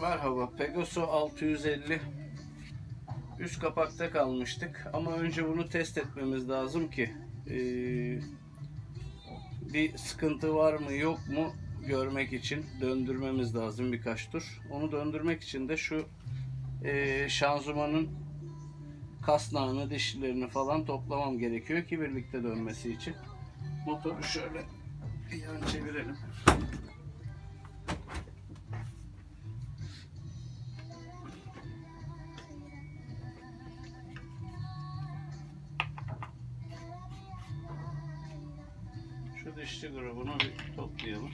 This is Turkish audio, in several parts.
Merhaba, Pegaso 650 üst kapakta kalmıştık ama önce bunu test etmemiz lazım ki eee, bir sıkıntı var mı yok mu görmek için döndürmemiz lazım birkaç tur. Onu döndürmek için de şu eee şanzımanın kasnağını, dişlerini falan toplamam gerekiyor ki birlikte dönmesi için. Motoru şöyle bir yan çevirelim. Dişli grubunu bir toplayalım.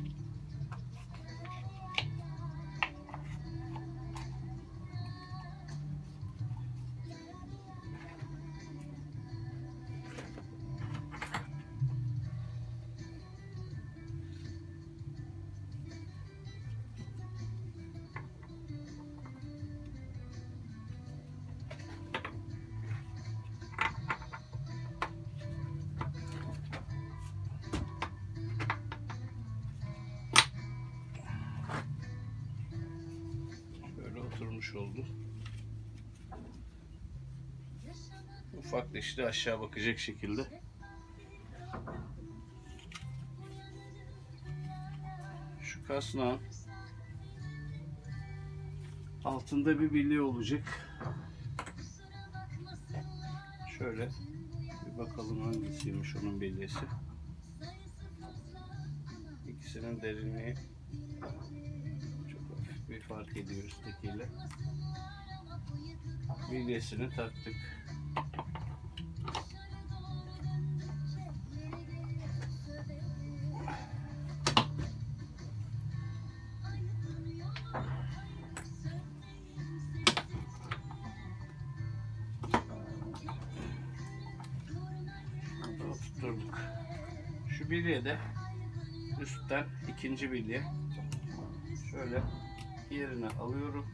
Oturmuş oldu. Ufak dişli aşağı bakacak şekilde. Şu kasnağın altında bir bilye olacak. Şöyle bir bakalım hangisiymiş onun bilyesi. İkisinin derinliği bir fark ediyor üsttekiyle. Bilyesini taktık. Burada oturtturduk. Şu bilye de üstten ikinci bilye. Şöyle yerine alıyorum.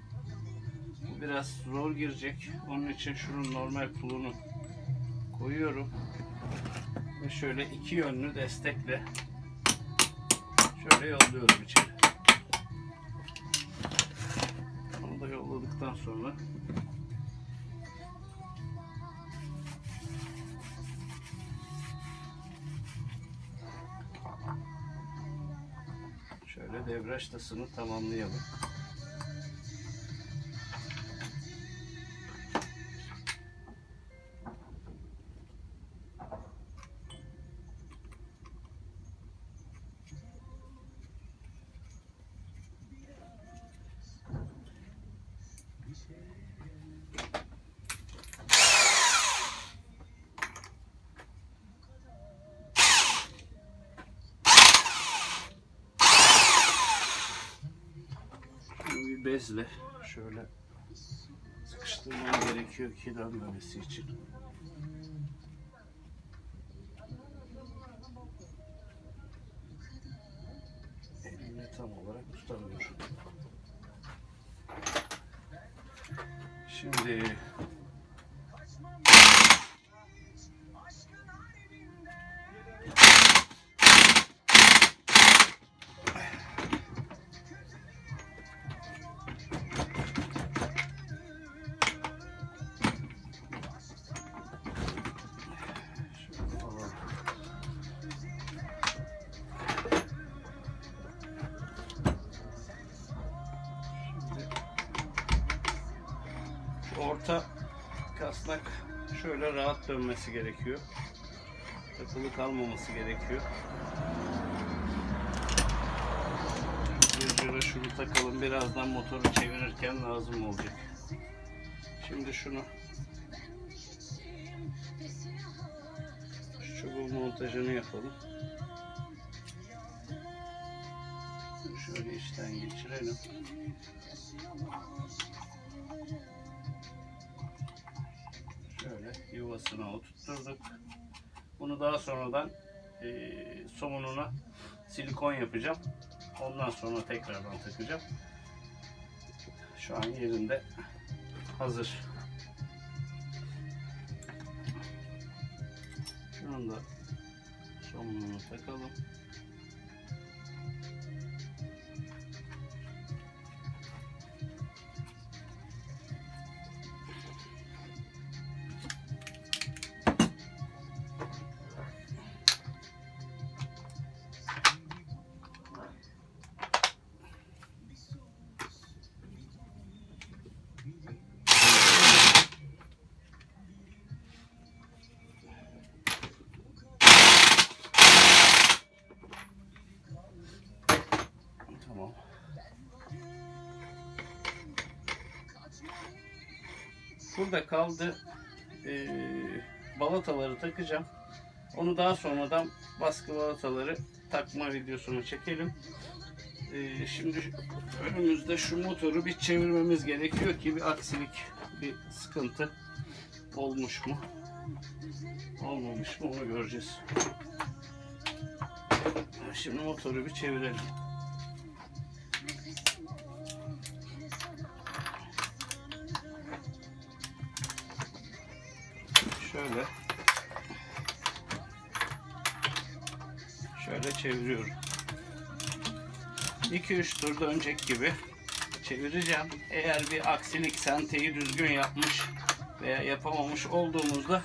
Bu biraz zor girecek. Onun için şunun normal pulunu koyuyorum. Ve şöyle iki yönlü destekle şöyle yolluyorum içeri. Onu da yolladıktan sonra şöyle devraj tasını tamamlayalım. Bezle şöyle sıkıştırmam gerekiyor ki dönmemesi için. Elimle tam olarak tutamıyorum. Şimdi orta kasnak şöyle rahat dönmesi gerekiyor. Takılı kalmaması gerekiyor. Virgül'e şunu takalım. Birazdan motoru çevirirken lazım olacak. Şimdi şunu şu çubuğun montajını yapalım. Şöyle içten geçirelim. Şöyle yuvasına oturtturduk. Bunu daha sonradan eee somununa silikon yapacağım. Ondan sonra tekrardan takacağım. Şu an yerinde hazır. Şunun da somununu takalım. Burada kaldı e, balataları takacağım. Onu daha sonradan baskı balataları takma videosunu çekelim. E, şimdi önümüzde şu motoru bir çevirmemiz gerekiyor ki bir aksilik, bir sıkıntı olmuş mu? Olmamış mı onu göreceğiz. Şimdi motoru bir çevirelim. Şöyle. Şöyle çeviriyorum. 2-3 tur dönecek gibi çevireceğim. Eğer bir aksilik senteyi düzgün yapmış veya yapamamış olduğumuzda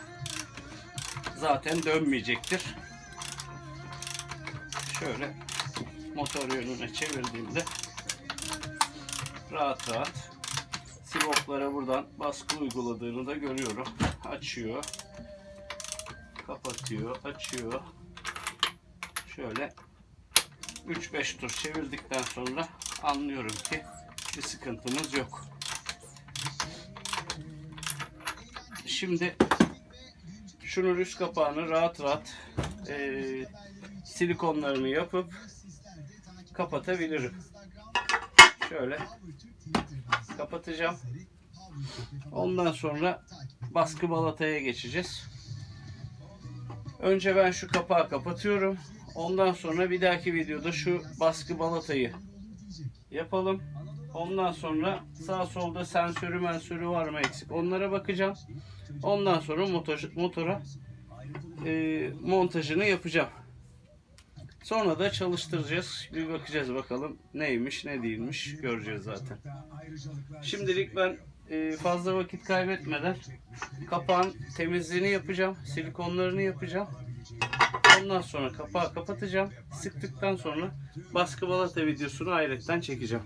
zaten dönmeyecektir. Şöyle motor yönüne çevirdiğimde rahat rahat sivoplara buradan baskı uyguladığını da görüyorum. Açıyor. Kapatıyor. Açıyor. Şöyle 3-5 tur çevirdikten sonra anlıyorum ki bir sıkıntımız yok. Şimdi şunun üst kapağını rahat rahat eee, silikonlarını yapıp kapatabilirim. Şöyle kapatacağım. Ondan sonra baskı balataya geçeceğiz. Önce ben şu kapağı kapatıyorum. Ondan sonra bir dahaki videoda şu baskı balatayı yapalım. Ondan sonra sağ solda sensörü mensörü var mı eksik onlara bakacağım. Ondan sonra motor, motora e, montajını yapacağım. Sonra da çalıştıracağız. Bir bakacağız bakalım neymiş ne değilmiş göreceğiz zaten. Şimdilik ben e, fazla vakit kaybetmeden kapağın temizliğini yapacağım. Silikonlarını yapacağım. Ondan sonra kapağı kapatacağım. Sıktıktan sonra baskı balata videosunu ayrıca çekeceğim.